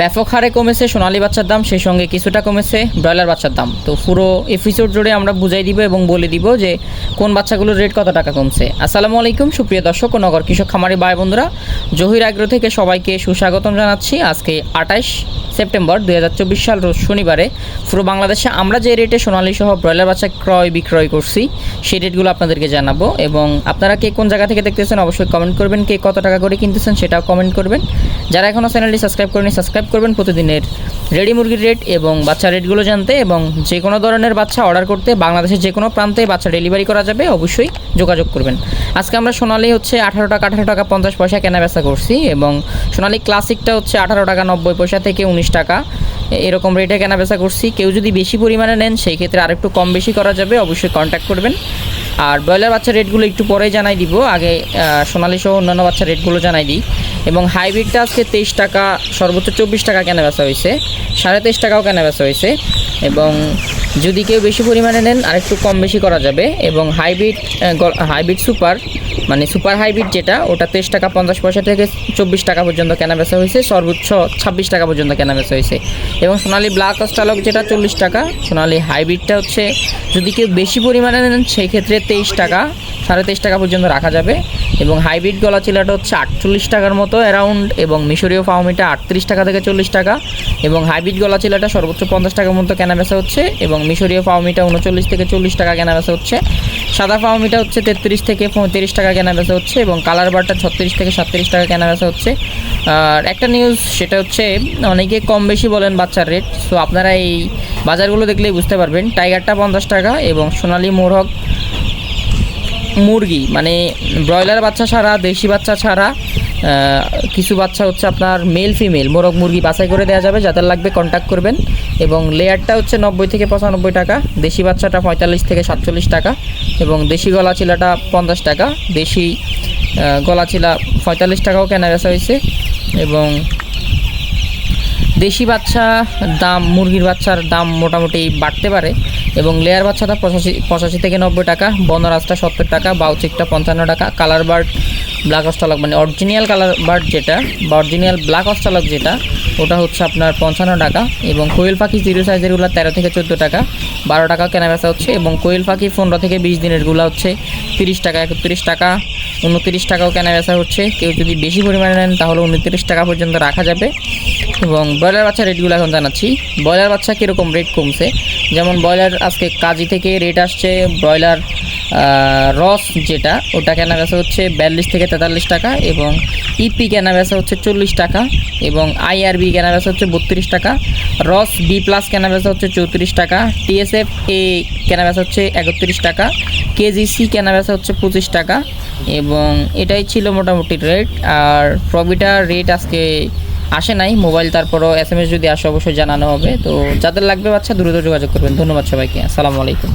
ব্যাপক হারে কমেছে, সোনালী বাচ্চার দাম, সেই সঙ্গে কিছুটা কমেছে ব্রয়লার বাচ্চার দাম। তো পুরো এপিসোড জুড়ে আমরা বুঝাই দিব এবং বলে দিব যে কোন বাচ্চাগুলোর রেট কত টাকা কমছে। আসসালামু আলাইকুম, সুপ্রিয় দর্শক ও নগর কৃষক খামারি ভাই বন্ধুরা জহির আগ্রহ থেকে সবাইকে সুস্বাগতম জানাচ্ছি। আজকে আঠাশ সেপ্টেম্বর দু হাজার চব্বিশ সাল রোজ শনিবারে পুরো বাংলাদেশে আমরা যে রেটে সোনালী সহ ব্রয়লার বাচ্চা ক্রয় বিক্রয় করছি, সেই রেটগুলো আপনাদেরকে জানাব। এবং আপনারা কে কোন জায়গা থেকে দেখতেছেন অবশ্যই কমেন্ট করবেন, কে কত টাকা করে কিনতেছেন সেটাও কমেন্ট করবেন। যারা এখনও চ্যানেলটি সাবস্ক্রাইব করেনি সাবস্ক্রাইব করবেন প্রতিদিনের রেডি মুরগির রেট এবং বাচ্চা রেটগুলো জানতে এবং যে কোনো ধরনের বাচ্চা অর্ডার করতে বাংলাদেশের যে কোনো প্রান্তে বাচ্চা ডেলিভারি করা যাবে অবশ্যই যোগাযোগ করবেন। আজকে আমরা সোনালি হচ্ছে আঠারো টাকা আঠারো টাকা পঞ্চাশ পয়সা কেনা বেচা করছি এবং সোনালি ক্লাসিকটা হচ্ছে আঠারো টাকা নব্বই পয়সা থেকে উনিশ টাকা। এরকম রেটে কেনা বেচা করছি। কেউ যদি বেশি পরিমাণে নেন, সেই ক্ষেত্রে আরেকটু কম বেশি করা যাবে, অবশ্যই কন্ট্যাক্ট করবেন। আর ব্রয়লার বাচ্চার রেটগুলো একটু পরে জানাই দিব। আগে সোনালি সহ অন্যান্য বাচ্চার রেটগুলো জানাই দিই। এবং হাইব্রিডটা আজকে তেইশ টাকা, সর্বোচ্চ চব্বিশ টাকা কেনা বেচা হয়েছে সাড়ে তেইশ টাকাও কেনা বেচা হয়েছে এবং যদি কেউ বেশি পরিমাণে নেন, আরেকটু কম বেশি করা যাবে। এবং হাইব্রিড হাইব্রিড সুপার মানে সুপার হাইব্রিড যেটা ওটা তেইশ টাকা পঞ্চাশ পয়সা থেকে চব্বিশ টাকা পর্যন্ত কেনা বেচা হয়েছে, সর্বোচ্চ ছাব্বিশ টাকা পর্যন্ত কেনা বেচা হয়েছে। এবং সোনালি ব্ল্যাক অস্টালক যেটা চল্লিশ টাকা, সোনালি হাইব্রিডটা হচ্ছে, যদি কেউ বেশি পরিমাণে নেন সেই ক্ষেত্রে তেইশ টাকা। সাড়ে তেইশ টাকা পর্যন্ত রাখা যাবে। এবং হাইব্রিড গলা চিলাটা হচ্ছে আটচল্লিশ টাকার মতো অ্যারাউন্ড এবং মিশরীয় ফাউমিটা আটত্রিশ টাকা থেকে চল্লিশ টাকা। এবং হাইব্রিড গলা চিলাটা সর্বোচ্চ পঞ্চাশ টাকার মতো কেনা বেচা হচ্ছে এবং মিশরীয় ফাউমিটা উনচল্লিশ থেকে চল্লিশ টাকা কেনা বেচা হচ্ছে। সাদা ফাউমিটা হচ্ছে তেত্রিশ থেকে পঁয়ত্রিশ টাকা কেনা বেচা হচ্ছে এবং কালার বারটা ছত্রিশ থেকে সাতত্রিশ টাকা কেনা বেচা হচ্ছে। আর একটা নিউজ সেটা হচ্ছে অনেকে কম বেশি বলেন বাচ্চার রেট সো আপনারা এই বাজারগুলো দেখলেই বুঝতে পারবেন। টাইগারটা পঞ্চাশ টাকা এবং সোনালি মোরগ মুরগি মানে ব্রয়লার বাচ্চা ছাড়া, দেশি বাচ্চা ছাড়া কিছু বাচ্চা হচ্ছে আপনার মেল ফিমেল মোরগ, মুরগি বাছাই করে দেওয়া যাবে, যাদের লাগবে কন্ট্যাক্ট করবেন। এবং লেয়ারটা হচ্ছে নব্বই থেকে পঁচানব্বই টাকা, দেশি বাচ্চাটা পঁয়তাল্লিশ থেকে সাতচল্লিশ টাকা, এবং দেশি গলা চিলাটা পঞ্চাশ টাকা, দেশি গলা চিলা পঁয়তাল্লিশ টাকাও কেনা বেচা হয়েছে, এবং দেশি বাচ্চা দাম, মুরগির বাচ্চার দাম মোটামুটি বাড়তে পারে। এবং লেয়ার বাচ্চাটা পঁচাশি পঁচাশি থেকে নব্বই টাকা বনরাজটা সত্তর টাকা বাউচিকটা পঞ্চান্ন টাকা কালার বার্ড ব্ল্যাক অস্টালক মানে অরিজিনাল কালার বার্ড যেটা, বা অরিজিনাল ব্ল্যাক অস্টালক যেটা, ওটা হচ্ছে আপনার পঞ্চান্ন টাকা এবং কোয়েল পাখি জিরো সাইজেরগুলো তেরো থেকে চোদ্দ টাকা, বারো টাকা কেনা বেচা হচ্ছে এবং কোয়েল পাখি পনেরো থেকে বিশ দিনেরগুলো হচ্ছে তিরিশ টাকা, একত্রিশ টাকা, উনত্রিশ টাকাও কেনা বেচা হচ্ছে। কেউ যদি বেশি পরিমাণে নেন তাহলে উনত্রিশ টাকা পর্যন্ত রাখা যাবে। এবং ব্রয়লার বাচ্চা রেটগুলো এখন জানাচ্ছি। ব্রয়লার বাচ্চা কীরকম রেট কমছে? যেমন ব্রয়লার আজকে কাজি থেকে রেট আসছে ব্রয়লার রস যেটা, ওটা কেনা বেচা হচ্ছে বিয়াল্লিশ থেকে তেতাল্লিশ টাকা এবং ইপি কেনা বেচা হচ্ছে চল্লিশ টাকা এবং আইআরবি কেনা বেচা হচ্ছে বত্রিশ টাকা, রস বি প্লাস কেনা বেচা হচ্ছে চৌত্রিশ টাকা, টিএসএফ এ কেনা বেচা হচ্ছে একত্রিশ টাকা, কেজিসি কেনা বেচা হচ্ছে পঁচিশ টাকা এবং এটাই ছিল মোটামুটি রেট। আর প্রবিটার রেট আজকে আসে নাই, মোবাইল তারপরও এস এম এস যদি আসে অবশ্যই জানানো হবে। তো যাদের লাগবে বাচ্চা দ্রুত যোগাযোগ করবেন। ধন্যবাদ সবাইকে। আসসালামু আলাইকুম।